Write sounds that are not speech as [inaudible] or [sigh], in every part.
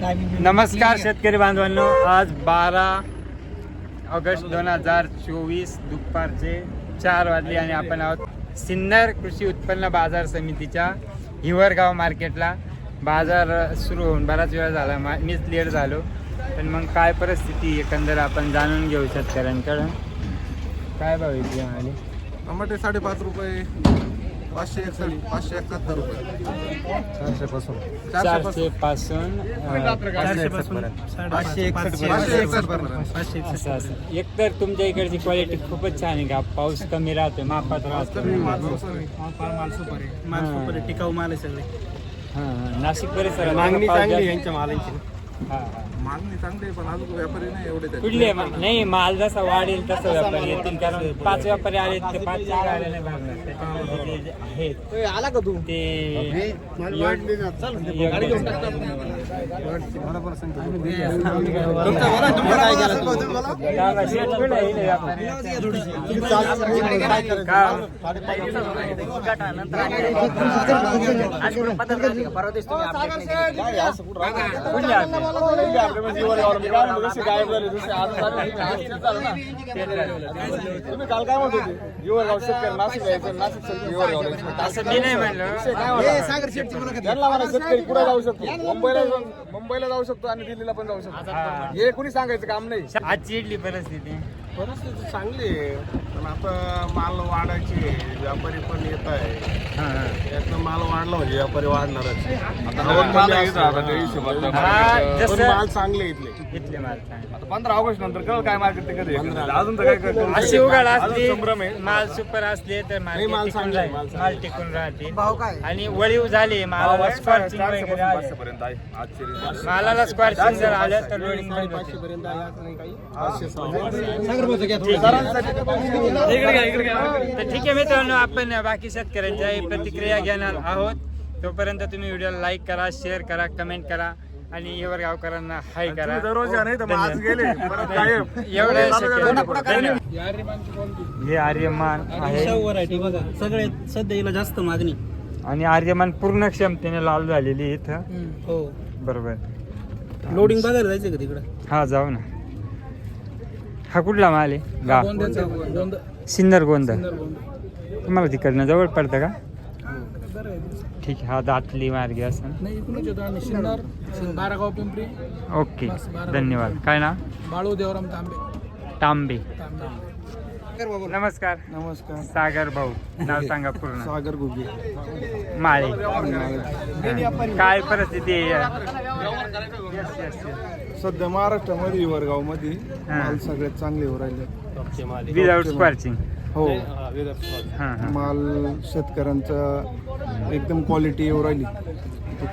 नमस्कार शेतकरी बांधवांनो आज बारा ऑगस्ट दोन हजार चोवीस दुपारचे चार वाजले आणि आपण आहोत सिन्नर कृषी उत्पन्न बाजार समितीच्या हिवरगाव मार्केटला. बाजार सुरू होऊन बराच वेळ झाला मा मीच लेट झालो. पण मग काय परिस्थिती एकंदर आपण जाणून घेऊ शेतकऱ्यांकडं. काय भाव येते आम्हाला टमाटे साडेपाच रुपये. पाचशे एकसष्ट पाचशे एकाहत्तर रुपये. चारशे पासून. चारशे पासून पाचशे एकसष्ट पर्यंत. एकतर तुमच्या इकडची क्वालिटी खूपच छान आहे का? पाऊस कमी राहतो मापात राहतो माल सुपर आहे. माल सुपर आहे टिकाऊ माल आहे सगळे. नाशिक परिसरात मागणी चांगली यांच्या मालांची. हां, हां. मागणी चांगली आहे पण अजून व्यापारी नाही एवढे त्याचे. कुठले मा- नाही माल जसा वाढेल तसं व्यापारी येतील. कारण पाच व्यापारी आले ते पाच नाही त्याच्यामुळे ते जे आहेत आला का तू? ते गावाला शेत कुठं आहे इथे व्यापारी? गाव. तुम्ही काल काय म्हणत होते? शेतकरी नाशिक नाशिक शेतकरी शेतकरी जाऊ शकतो. मुंबईला जाऊ शकतो आणि दिल्लीला पण जाऊ शकतो. हा. हे कुणी सांगायचं काम नाही. आजची इडली परिस्थिती. परिस्थिती चांगली आहे. पण आता माल वाढायची व्यापारी पण येत आहे हां, हां. त्यातनं माल वाढला म्हणजे व्यापारी वाढणारच आता. हा, जसं माल चांगले इथले इथले माल चांगले. आता पंधरा ऑगस्ट नंतर कळ काय मार्केट ते कधी आहे. अजून तर काय नाही. अशी उघड अजून असली आहे माल सुपर असले तर नाही, माल माल टिकून चांगला आहे, राहील माल माल टिकून राहतील भाव काय आणि वळीव झाली मालाला स्क्वॉचिंगपासून वगैरे आले. आहे आजची. मालाला स्क्वॉचिंग जर आलं तर लोडिंग बंद होते. पर्यंत पाचशे सहा. तर ठीक आहे मित्रांनो आपण बाकी शेतकऱ्यांच्या प्रतिक्रिया घेणार आहोत. तोपर्यंत तुम्ही व्हिडिओला लाईक करा शेअर करा कमेंट करा आणि येवर गावकरांना हाय करा. दररोज या नाही तर मग आज गेले परत गायब. एवढं शक्य. धन्यवाद. हे आर्यमान आहे. व्हरायटी बघा. सगळे सध्या हिला जास्त मागणी. आणि आर्यमान पूर्ण क्षमतेने लाल झालेली इथं. हो. बरोबर. लोडिंग बघायला जायचं का तिकडं? हा जाऊ ना. हा कुठला माल आहे? गाव. गोंद्याचं गोंद. सिन्नर गोंद. तुम्हाला तिकडनं जवळ पडतं का? ठीक आहे हा दातली मार्गे असं नाही इकडूनच येतो आम्ही. सिन्नर बारागाव पिंपरी. ओके धन्यवाद. काय ना बाळू देवराम तांबे. तांबे. तांबे. नमस्कार. नमस्कार. सागर भाऊ नाव [laughs] सांगा पूर्ण. सागर गुगे. माळे. हा. काय परिस्थिती आहे? Yes, yes, yes. सध्या महाराष्ट्रामध्ये वरगावमध्ये हा. माल सगळ्यात चांगले हो राहिले. विदाउट स्क्वॉचिंग हो. हां हां माल शेतकऱ्यांचा एकदम क्वालिटी येऊ राहिली.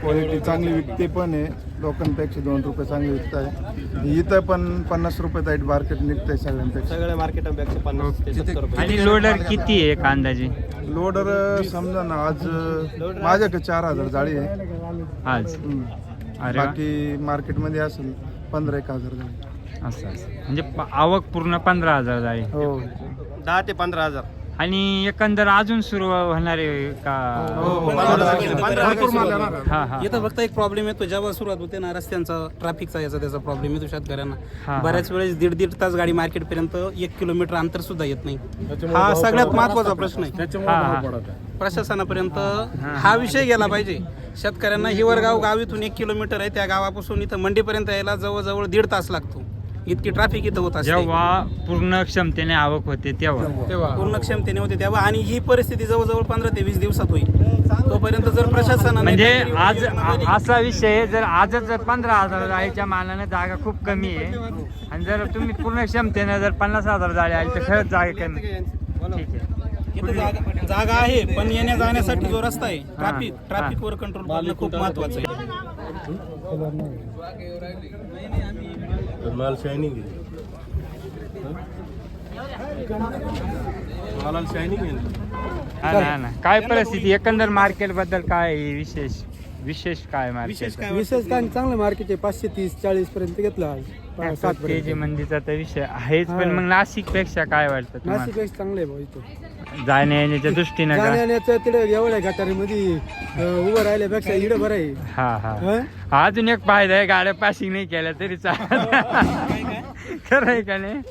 क्वालिटी चांगली विकते पण आहे. लोकांपेक्षा दोन रुपये चांगली विकत आहे इथं पण पन्नास रुपये ताईट मार्केट निघतंय सगळ्यांपेक्षा. सगळ्या मार्केटापेक्षा पन्नास ते सत्तर रुपये. आणि लोडर किती आहे एक अंदाजे? लोडर समजा ना आज माझ्याकडे चार हजार जाळी आहे. आज? हम्म. अरे वा. बाकी मार्केटमध्ये असेल. पंधरा एक हजार जाळी असं असं. म्हणजे प- आवक पूर्ण पंधरा हजार झाली हो. दहा ते पंधरा हजार. आणि एकंदर अजून सुरू होणार आहे. का आहे. हा हा. इथं फक्त एक प्रॉब्लेम येतो. जेव्हा सुरुवात होते ना रस्त्यांचा ट्रॅफिकचा याचा त्याचा प्रॉब्लेम येतो हा, शेतकऱ्यांना. हा. बऱ्याच वेळेस दीड दीड तास गाडी मार्केट पर्यंत एक किलोमीटर अंतर सुद्धा येत नाही. हा सगळ्यात महत्त्वाचा प्रश्न आहे. हा हा. प्रशासनापर्यंत हा विषय गेला पाहिजे. शेतकऱ्यांना हिवरगाव गाव इथून एक किलोमीटर आहे. त्या गावापासून इथं मंडीपर्यंत यायला जवळजवळ दीड तास लागतो. इतकी ट्रॅफिक इथं होत असते. जेव्हा पूर्ण क्षमतेने आवक होते तेव्हा. पूर्ण क्षमतेने होते तेव्हा. आणि ही परिस्थिती जवळजवळ पंधरा ते वीस दिवसात होईल. तोपर्यंत जर प्रशासनाने म्हणजे काहीतरी आज असा विषय आहे, जर आजच जर पंधरा हजार जाळीच्या मानाने जागा खूप कमी आहे आणि जर तुम्ही पूर्ण क्षमतेने जर पन्नास हजार जाळी आली तर खरंच जागा कमी ठीक आहे. इथं जागा जागा आहे पण येण्या जाण्यासाठी जो रस्ता आहे ट्रॅफिक हा. ट्रॅफिकवर कंट्रोल करणं खूप महत्वाचं आहे. माल शायनिंग मालाला शायनिंग आहे ना? काय परिस्थिती? एकंदर मार्केटबद्दल काय विशेष? विशेष काय विशेष मार्केट काय विशेष काय चांगलं मार्केट आहे. पाचशे तीस चाळीस पर्यंत घेतलं सात ते जे पर्यंत मंदीचा तर विषय आहेच पण. मग नाशिकपेक्षा काय वाटतं नाशिक तुम्हाला? पेक्षा चांगलं आहे भाऊ इथं. जाण्या येण्याच्या दृष्टीनं का? जाण्याचं तिकडे एवढ्या गटारीमध्ये उभं राहिल्यापेक्षा इकडे बरं आहे. हा हा? अजून एक फायदा आहे गाड्या पासिंग नाही केल्या तरी चालत. खरं आहे का? नाही?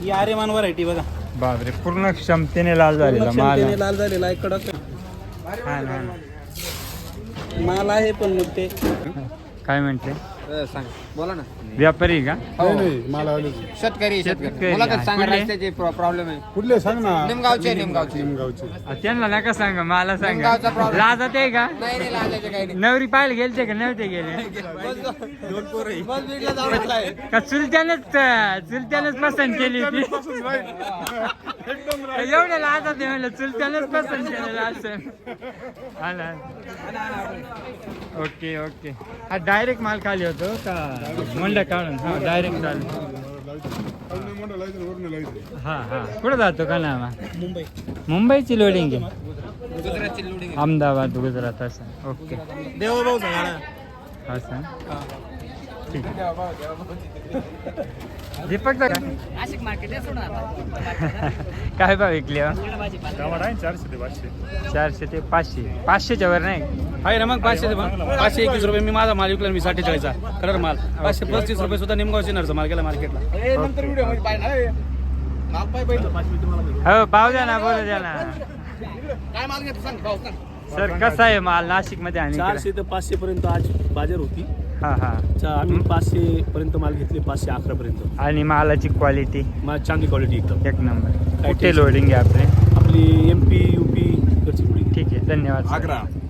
ही आर्यमान व्हरायटी बघा. बापरे पूर्ण क्षमतेने लाल झालेला माल क्षमतेने लाल झालेला आहे कडक हा ना. माल आहे पण मग ते. काय म्हणते सांग. बोला ना. व्यापारी का? शेतकरी शेतकरी शेतकरी. मला कसं सांगा कुठले? रस्त्याचे प्रॉब्लेम आहे. कुठले सांग ना. निमगावचे निमगावचे. आ, त्यांना नका सांगा मला सांगा. नेमका problem. लाजत आहे का? नाही नाही लाजायचे काही नाही. नवरी पाहायला गेलते का? नव्हते गेले. का चुलत्यानेच चुलत्यानेच पसंत केली होती? एवढ्या लाजत आहे म्हणलं चुलत्यानेच पसंत केलेलं असं. आला ओके ओके. हा डायरेक्ट माल खाली होतो. का मंड काढून हा डायरेक्ट चालू हा हा. कुठं जातो का ना मुंबई. मुंबईची लोडिंग आहे. अहमदाबाद गुजरात असं. ओके. देवाभाऊ असं. ठीक दीपक का [laughs] काय भाव विकले हो? चारशे ते पाचशे. पाचशेच्या वर नाही? आहे ना मग पाचशे ते मग. पाचशे एकवीस रुपये मी माझा माल विकला मी साठेचाळीसचा. कलर माल. पाचशे पस्तीस रुपये सुद्धा निमगाव सिनरचा माल गेला मार्केटला हो भाव द्या ना बोलू द्या ना. काय माल घेतो सांग भाऊ सांग. सर कसा आहे माल नाशिकमध्ये आणि? चारशे ते पाचशे पर्यंत आज बाजार होती. हा हा. चा- आम्ही पाचशे पर्यंत माल घेतले पाचशे अकरा पर्यंत. आणि मालाची क्वालिटी माल चांगली क्वालिटी एकदम. एक नंबर कुठे tension लोडिंग आहे आपले? आपली एम पी यू पी पुढी ठीक आहे धन्यवाद sir. आग्रा.